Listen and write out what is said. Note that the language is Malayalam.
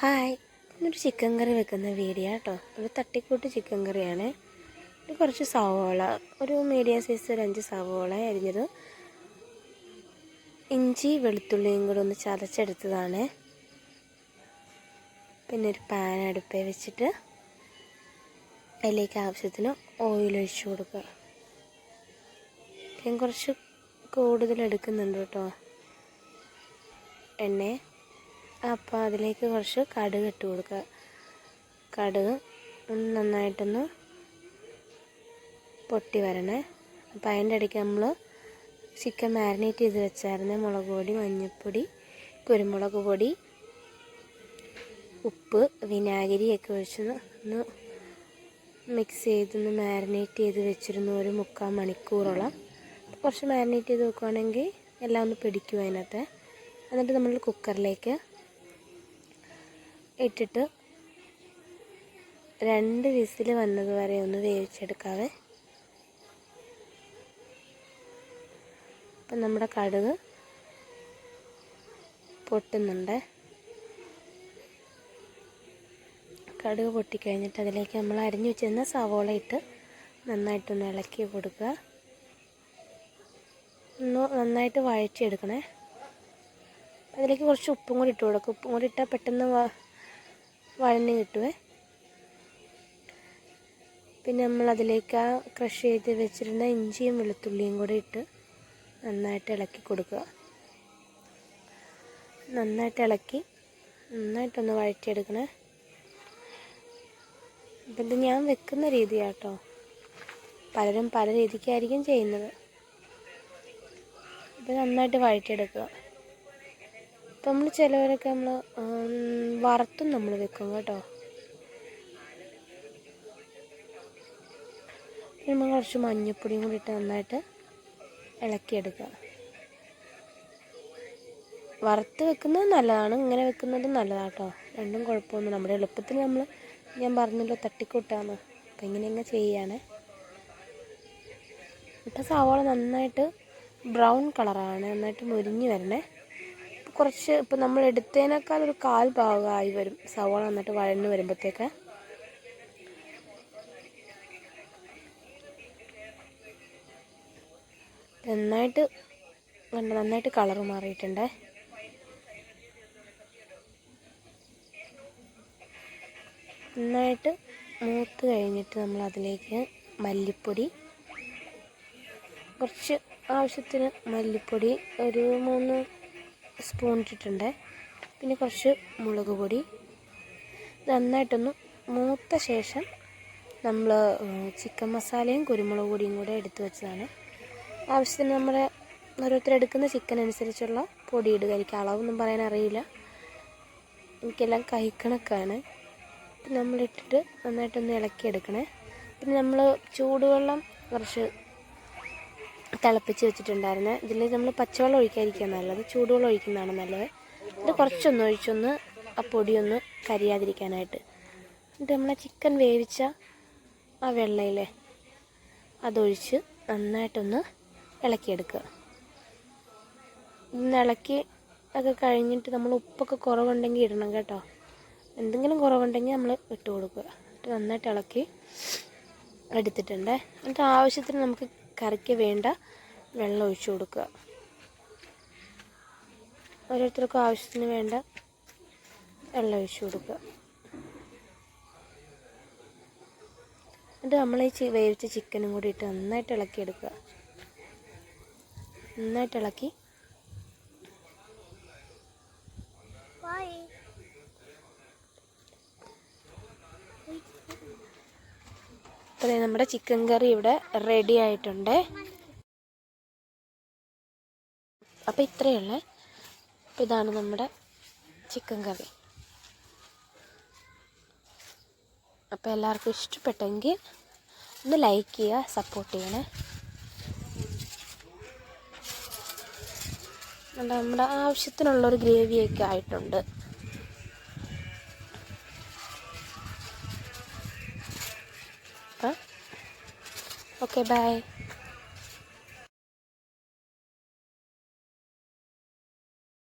ഹായ്. ഇന്നൊരു ചിക്കൻ കറി വെക്കുന്ന വീഡിയോ കേട്ടോ ഒരു തട്ടിക്കൂട്ട് ചിക്കൻ കറിയാണ് ഇത് കുറച്ച് സവോള ഒരു മീഡിയം സൈസ് ഒരു അഞ്ച് സവോള അരിഞ്ഞത് ഇഞ്ചി വെളുത്തുള്ളിയും കൂടെ ഒന്ന് ചതച്ചെടുത്തതാണ്. പിന്നെ ഒരു പാൻ അടുപ്പേ വെച്ചിട്ട് അതിലേക്ക് ആവശ്യത്തിന് ഓയിൽ ഒഴിച്ചു കൊടുക്കുക. ഞാൻ കുറച്ച് കൂടുതൽ എടുക്കുന്നുണ്ട് കേട്ടോ. എണ്ണ. അപ്പോൾ അതിലേക്ക് കുറച്ച് കടുക് ഇട്ട് കൊടുക്കുക. കടുക് നന്നായിട്ടൊന്ന് പൊട്ടി വരണേ. അപ്പോൾ അതിന്റെ ഇടയ്ക്ക് നമ്മൾ ചിക്കൻ മാരിനേറ്റ് ചെയ്ത് വെച്ചായിരുന്നു മുളക് പൊടി മഞ്ഞൾപ്പൊടി കുരുമുളക് പൊടി ഉപ്പ് വിനാഗിരിയൊക്കെ ഒഴിച്ച് ഒന്ന് മിക്സ് ചെയ്തൊന്ന് മാരിനേറ്റ് ചെയ്ത് വെച്ചിരുന്നു ഒരു മുക്കാൽ മണിക്കൂറോളം കുറച്ച് മാരിനേറ്റ് ചെയ്ത് വെക്കുവാണെങ്കിൽ എല്ലാം ഒന്ന് പിടിക്കും അതിനകത്ത്. എന്നിട്ട് നമ്മൾ കുക്കറിലേക്ക് ഇട്ടിട്ട് രണ്ട് വിസിൽ വന്നത് വരെ ഒന്ന് വേവിച്ചെടുക്കാവേ. അപ്പം നമ്മുടെ കടുക് പൊട്ടുന്നുണ്ട്. കടുക് പൊട്ടിക്കഴിഞ്ഞിട്ട് അതിലേക്ക് നമ്മൾ അരിഞ്ഞു വെച്ചിരുന്ന സവോള ഇട്ട് നന്നായിട്ടൊന്ന് ഇളക്കി കൊടുക്കുക. ഒന്ന് നന്നായിട്ട് വഴറ്റിയെടുക്കണേ. അതിലേക്ക് കുറച്ച് ഉപ്പും കൂടി ഇട്ട് കൊടുക്കുക. ഉപ്പും കൂടി ഇട്ടാൽ പെട്ടെന്ന് വഴഞ്ഞ് കിട്ടുവേ. പിന്നെ നമ്മൾ അതിലേക്ക് ആ ക്രഷ് ചെയ്ത് വെച്ചിരുന്ന ഇഞ്ചിയും വെളുത്തുള്ളിയും കൂടെ ഇട്ട് നന്നായിട്ട് ഇളക്കി കൊടുക്കുക. നന്നായിട്ട് ഇളക്കി നന്നായിട്ടൊന്ന് വഴറ്റിയെടുക്കണേ. അപ്പം ഇത് ഞാൻ വെക്കുന്ന രീതിയാട്ടോ. പലരും പല രീതിക്കായിരിക്കും ചെയ്യുന്നത്. ഇത് നന്നായിട്ട് വഴറ്റിയെടുക്കുക. ഇപ്പം നമ്മൾ ചിലവരൊക്കെ നമ്മൾ വറുത്തും നമ്മൾ വെക്കും കേട്ടോ. നമ്മൾ കുറച്ച് മഞ്ഞപ്പൊടിയും കൂടി ഇട്ട് നന്നായിട്ട് ഇളക്കിയെടുക്കുക. വറുത്ത് വെക്കുന്നത് നല്ലതാണ് ഇങ്ങനെ വെക്കുന്നത് നല്ലതാണ് കേട്ടോ. രണ്ടും കുഴപ്പമൊന്നും നമ്മുടെ എളുപ്പത്തിൽ നമ്മൾ ഞാൻ പറഞ്ഞല്ലോ തട്ടിക്കൂട്ടാന്ന്. അപ്പം ഇങ്ങനെ ചെയ്യാണ്. ഇപ്പം സവാള നന്നായിട്ട് ബ്രൗൺ കളറാണ് നന്നായിട്ട് മുരിഞ്ഞ് വരണേ. കുറച്ച് ഇപ്പം നമ്മൾ എടുത്തതിനേക്കാൾ ഒരു കാൽ ഭാഗമായി വരും. സവോള വന്നിട്ട് വഴന്ന് വരുമ്പോഴത്തേക്ക് നന്നായിട്ട് കണ്ട നന്നായിട്ട് കളർ മാറിയിട്ടുണ്ട്. നന്നായിട്ട് മൂത്ത് കഴിഞ്ഞിട്ട് നമ്മൾ അതിലേക്ക് മല്ലിപ്പൊടി കുറച്ച് ആവശ്യത്തിന് മല്ലിപ്പൊടി ഒരു മൂന്ന് സ്പൂൺ ഇട്ടിട്ടുണ്ട്. പിന്നെ കുറച്ച് മുളക് പൊടി. നന്നായിട്ടൊന്ന് മൂത്ത ശേഷം നമ്മൾ ചിക്കൻ മസാലയും കുരുമുളക് പൊടിയും കൂടെ എടുത്തു വെച്ചതാണ്. ആവശ്യത്തിന് നമ്മുടെ ഓരോരുത്തർ എടുക്കുന്ന ചിക്കൻ അനുസരിച്ചുള്ള പൊടി ഇടുക. എനിക്ക് അളവൊന്നും പറയാൻ അറിയില്ല. എനിക്കെല്ലാം കൈക്കണക്കാണ് നമ്മളിട്ടിട്ട് നന്നായിട്ടൊന്ന് ഇളക്കിയെടുക്കണേ. പിന്നെ നമ്മൾ ചൂടുവെള്ളം കുറച്ച് തിളപ്പിച്ച് വെച്ചിട്ടുണ്ടായിരുന്നു. ഇതിൽ നമ്മൾ പച്ചവെള്ളം ഒഴിക്കാതിരിക്കുക നല്ലത്. ചൂടുവെള്ളം ഒഴിക്കുന്നതാണ് നല്ലത്. ഇത് കുറച്ചൊന്ന് ഒഴിച്ചൊന്ന് ആ പൊടിയൊന്ന് കരിയാതിരിക്കാനായിട്ട്. എന്നിട്ട് നമ്മളെ ചിക്കൻ വേവിച്ച ആ വെള്ളയിലെ അതൊഴിച്ച് നന്നായിട്ടൊന്ന് ഇളക്കിയെടുക്കുക. ഇന്ന് ഇളക്കി ഒക്കെ കഴിഞ്ഞിട്ട് നമ്മൾ ഉപ്പൊക്കെ കുറവുണ്ടെങ്കിൽ ഇടണം കേട്ടോ. എന്തെങ്കിലും കുറവുണ്ടെങ്കിൽ നമ്മൾ ഇട്ട് കൊടുക്കുക. എന്നിട്ട് നന്നായിട്ട് ഇളക്കി എടുത്തിട്ടുണ്ട്. എന്നിട്ട് ആവശ്യത്തിന് നമുക്ക് കറിക്ക് വേണ്ട വെള്ളം ഒഴിച്ചു കൊടുക്കുക. ഓരോരുത്തർക്കും ആവശ്യത്തിന് വേണ്ട വെള്ളം ഒഴിച്ചു കൊടുക്കുക. എന്നിട്ട് നമ്മൾ ഈ വേവിച്ച ചിക്കനും കൂടി ഇട്ട് നന്നായിട്ട് ഇളക്കിയെടുക്കുക. നന്നായിട്ട് ഇളക്കി അപ്പോൾ നമ്മുടെ ചിക്കൻ കറി ഇവിടെ റെഡി ആയിട്ടുണ്ട്. അപ്പോൾ ഇത്രയുള്ളേ അപ്പോൾ ഇതാണ് നമ്മുടെ ചിക്കൻ കറി. അപ്പോൾ എല്ലാവർക്കും ഇഷ്ടപ്പെട്ടെങ്കിൽ ഒന്ന് ലൈക്ക് ചെയ്യുക സപ്പോർട്ട് ചെയ്യണേ. നമ്മുടെ ആവശ്യത്തിനുള്ളൊരു ഗ്രേവിയൊക്കെ ആയിട്ടുണ്ട്. Okay bye